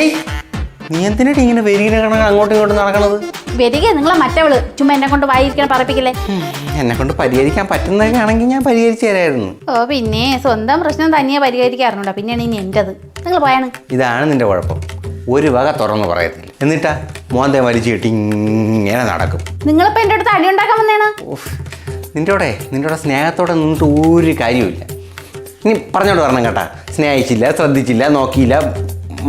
ഏയ് നീ എന്തിനാ ഇങ്ങനെ വെരികിനെ കണക്ക് അങ്ങോട്ടും ഇങ്ങോട്ടും നടക്കണത്? വരിക നിങ്ങളെ മറ്റവൾ. ചുമ്മാ എന്നെ കൊണ്ട് വായിരിക്കാൻ പറപ്പിക്കില്ലേ? എന്നെ കൊണ്ട് പരിഹരിക്കാൻ പറ്റുന്നതൊക്കെ ആണെങ്കിൽ ഞാൻ പരിഹരിച്ചു തരായിരുന്നു. ഓ പിന്നെ സ്വന്തം പ്രശ്നം തനിയെ പരിഹരിക്കാറുണ്ടോ? പിന്നെയാണ് ഇനി എന്റെത് നിങ്ങൾ പോയാണ്. ഇതാണ് നിന്റെ കുഴപ്പം. ഒരു വക തുറന്നു പറയത്തില്ല. എന്നിട്ടാ മോന്തെ വലിച്ചു കെട്ടി ഇങ്ങനെ നടക്കും. നിങ്ങളിപ്പോ എന്റെ അടുത്ത് അടി ഉണ്ടാക്കാൻ വന്നേണ്. നിന്റെ കൂടെ നിന്റെ കൂടെ സ്നേഹത്തോടെ നിന്നിട്ട് ഒരു കാര്യമില്ല ഇനി പറഞ്ഞോണ്ട് വരണം കേട്ടാ. സ്നേഹിച്ചില്ല ശ്രദ്ധിച്ചില്ല നോക്കിയില്ല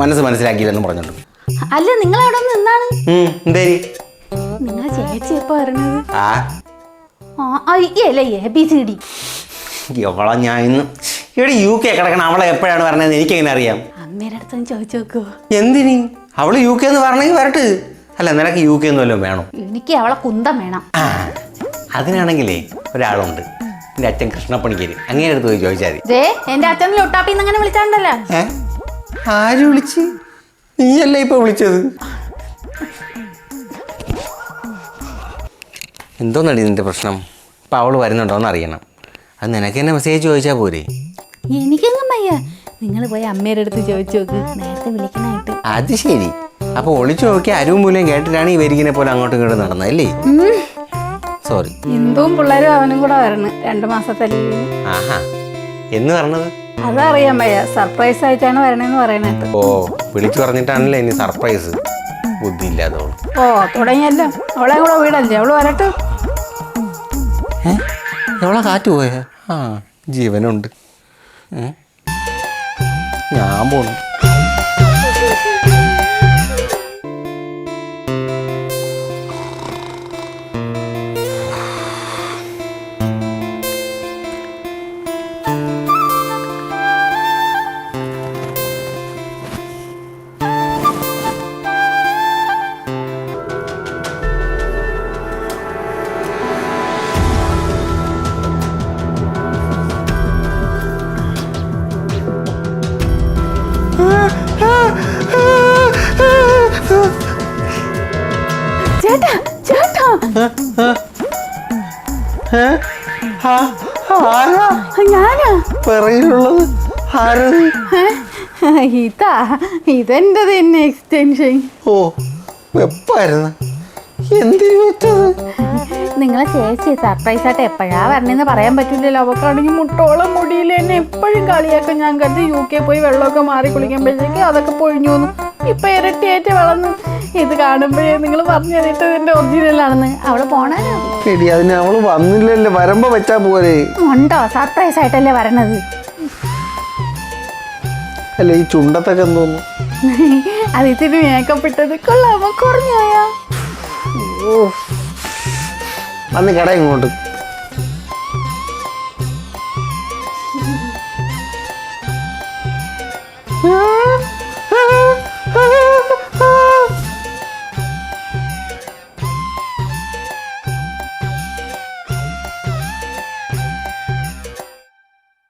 മനസ്സ് മനസ്സിലാക്കിയില്ലെന്ന് പറഞ്ഞിട്ടുണ്ട്. പറഞ്ഞോണ്ട് അല്ല നിങ്ങൾ അവിടെ നിന്നാണ്? എന്തേരി? നിങ്ങളെ ചേച്ചി എപ്പോ വരണത്? ആ. ആ അല്ല എ ബി സി ഡി എവളാ ഞാൻ ഇന്ന്? ഇവിടെ യു കെ കിടക്കണം അവളെ എപ്പോഴാണ് പറഞ്ഞത് എനിക്കെങ്ങനെ അറിയാം? അമ്മേടെ അടുത്ത് ചോദിച്ചു എന്തിനി? അവൾ യു കെ എന്ന് പറഞ്ഞെങ്കിൽ വരട്ടെ. അല്ല നിനക്ക് യു കെ എന്ന് വല്ലതും വേണോ? എനിക്ക് അവളെ കുന്തം വേണം. അതിനാണെങ്കിലേ ഒരാളുണ്ട്. എന്റെ അച്ഛൻ കൃഷ്ണപ്പണിക്കര്. അങ്ങനെ അടുത്ത് പോയി ചോദിച്ചാൽ മതി. ദേ എന്റെ അച്ഛൻ ലൊട്ടാപ്പിന്ന് അങ്ങനെ വിളിച്ചാണ്ടല്ലോ. ആര് വിളിച്ച്? നീയല്ലേ ഇപ്പൊ വിളിച്ചത്? എന്തോന്നടി നിന്റെ പ്രശ്നം? ഇപ്പൊ അവൾ വരുന്നുണ്ടോന്ന് അറിയണം അത് നിനക്ക് തന്നെ മെസ്സേജ് ചോദിച്ചാ പോരെ. എനിക്കൊന്നും വയ്യ നിങ്ങൾ പോയി അമ്മയുടെ അടുത്ത് ചോദിച്ചു നോക്ക്. നേരത്തെ വിളിക്കണായിട്ട്. അത് ശരി. അപ്പൊ ഒളിച്ചു നോക്കി അരുവും മൂലം കേട്ടിട്ടാണ് ഈ വരികിനെ പോലെ അങ്ങോട്ടും ഇങ്ങോട്ടും നടന്നല്ലേ അല്ലേ? സോറി എന്തും പിള്ളേരും അവനും കൂടെ വരണം. രണ്ടു മാസത്തെ ആഹാ. എന്ന് പറഞ്ഞത്? അതറിയാൻ വയ്യ. സർപ്രൈസ് ആയിട്ടാണ് വരണേന്ന് പറയണത് ഓ വിളിച്ചു പറഞ്ഞിട്ടാണല്ലേ ഇനി സർപ്രൈസ് ബുദ്ധിയില്ലാതെ ഓ തുടങ്ങിയല്ലോ. അവളെ കൂടെ വീടല്ലേ? അവൾ വരട്ടെ. എവളെ കാറ്റ് പോയ? ആ. ജീവനുണ്ട്. ഞാൻ പോണു. ഞാനാ? പറയിലുള്ളത് ആരത് ഏ? ഇതാ ഇതെന്റെ തന്നെ എക്സ്റ്റൻഷൻ ഓ വെപ്പായിരുന്നു? എന്തിനു നിങ്ങളെ ചേച്ചി സർപ്രൈസ് ആയിട്ട് എപ്പോഴാ വരണെന്ന് പറയാൻ പറ്റില്ലല്ലോ അവക്കാണെങ്കിൽ മുട്ടോളം മുടിയിൽ എന്നെ എപ്പോഴും കളിയാക്കും. ഞാൻ കരുതി യു കെ പോയി വെള്ളമൊക്കെ മാറി കുളിക്കുമ്പോഴത്തേക്ക് അതൊക്കെ പൊഴിഞ്ഞു വന്നു. ഇപ്പൊ ഇരട്ടിയായിട്ട് വളർന്നു ഇത് കാണുമ്പോഴേ നിങ്ങൾ പറഞ്ഞു തന്നിട്ട് ഇതിന്റെ ഒറിജിനലാണെന്ന് അവിടെ പോണേ എടി അതിന് അവൾ വന്നില്ലല്ലോ. വരുമ്പോ വെച്ചാ പോലെ ഉണ്ടോ? സർപ്രൈസ് ആയിട്ടല്ലേ വരണത്? അല്ല ഈ ചുണ്ടത്തൊക്കെ എന്തോന്നു? അത് ഇത്തിരി മേക്കപ്പ് ഇട്ടത് കൊള്ളാമോ കുറഞ്ഞോയാ വന്ന് കട ഇങ്ങോട്ട്. ആ